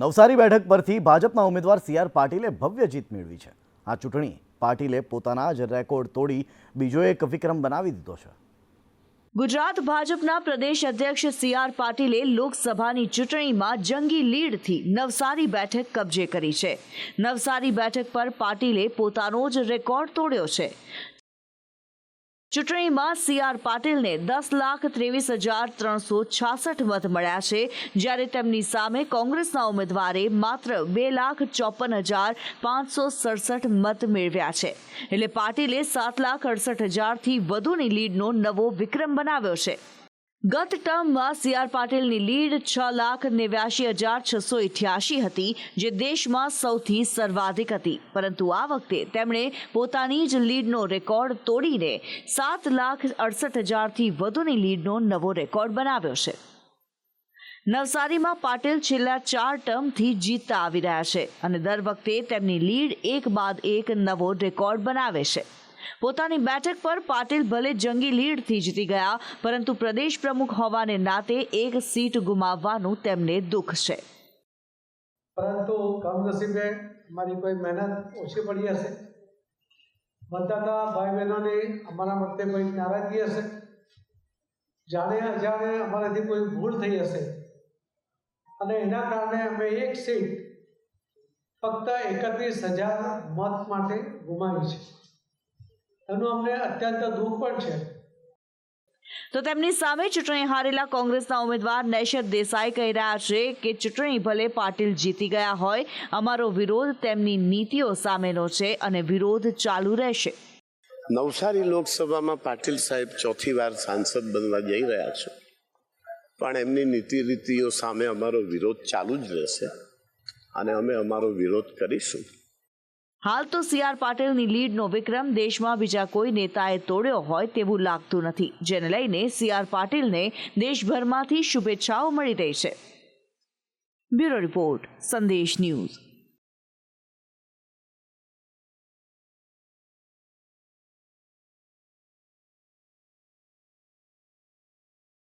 નવસારી બેઠક પરથી ભાજપના ઉમેદવાર સી આર પાટીલે ભવ્ય જીત મેળવી છે. આ ચૂંટણી પાટીલે પોતાના જ રેકોર્ડ તોડી બીજો એક વિક્રમ બનાવી દીધો છે. ગુજરાત ભાજપના પ્રદેશ અધ્યક્ષ સી આર પાટીલે લોકસભાની ચૂંટણીમાં જંગી લીડથી નવસારી બેઠક કબજે કરી છે. નવસારી બેઠક પર પાટીલે પોતાનો જ રેકોર્ડ તોડ્યો છે. ચૂંટણીમાં સી આર પાટીલને દસ લાખ ત્રેવીસ હજાર ત્રણસો છાસઠ મત મળ્યા છે. જ્યારે તેમની સામે કોંગ્રેસના ઉમેદવારે માત્ર બે લાખ ચોપન હજાર પાંચસો સડસઠ મત મેળવ્યા છે. એટલે પાટીલે સાત લાખ અડસઠ હજારથી વધુની લીડનો નવો વિક્રમ બનાવ્યો છે. ગત ટર્મમાં સી આર પાટીલની લીડ છ લાખ નેવ્યાશી હજાર છસો ઇઠ્યાસી હતી, જે દેશમાં સૌથી સર્વાધિક હતી. પરંતુ આ વખતે તેમણે પોતાની જ લીડનો રેકોર્ડ તોડીને સાત લાખ અડસઠ હજારથી વધુની લીડનો નવો રેકોર્ડ બનાવ્યો છે. નવસારીમાં પાટીલ છેલ્લા ચાર ટર્મથી જીતતા આવી રહ્યા છે અને દર વખતે તેમની લીડ એક બાદ એક નવો રેકોર્ડ બનાવે છે. પોતાની બેઠક પર પાટીલ ભલે જંગી લીડથી જીતી ગયા, પરંતુ પ્રદેશ પ્રમુખ હોવાને નાતે એક સીટ ગુમાવવાનું તેમને દુઃખ છે. પરંતુ કમનસીબે મારી કોઈ મહેનત ઓછી પડી હશે? મતદાતા ભાઈ બહેનોને અમારા માટે કોઈ નારાજગી હશે? જાણે અજાણે અમારાથી કોઈ ભૂલ થઈ હશે? અને એના કારણે અમે એક સીટ ફક્ત એકત્રીસ હજાર મત માટે ગુમાવી છે. એનું અમને અત્યંત દુઃખ પણ છે. તો તેમની સામે ચૂંટણી હારેલા કોંગ્રેસના ઉમેદવાર નૈશર દેસાઈ કહી રહ્યા છે કે ચૂંટણી ભલે પાટીલ જીતી ગયા હોય અમારો વિરોધ તેમની નીતિઓ સામેનો છે અને વિરોધ ચાલુ રહેશે. નવસારી લોકસભામાં પાટીલ સાહેબ ચોથી વાર સાંસદ બનવા જઈ રહ્યા છે. પણ એમની નીતિ રીતિઓ સામે અમારો વિરોધ ચાલુ જ રહેશે અને અમે અમારો વિરોધ કરીશું. હાલ તો સી આર પાટીલની લીડનો વિક્રમ દેશમાં બીજા કોઈ નેતાએ તોડ્યો હોય તેવું લાગતું નથી, જેને લઈને સી આર પાટીલને દેશભરમાંથી શુભેચ્છાઓ મળી રહી છે. Bureau report, Sandesh news.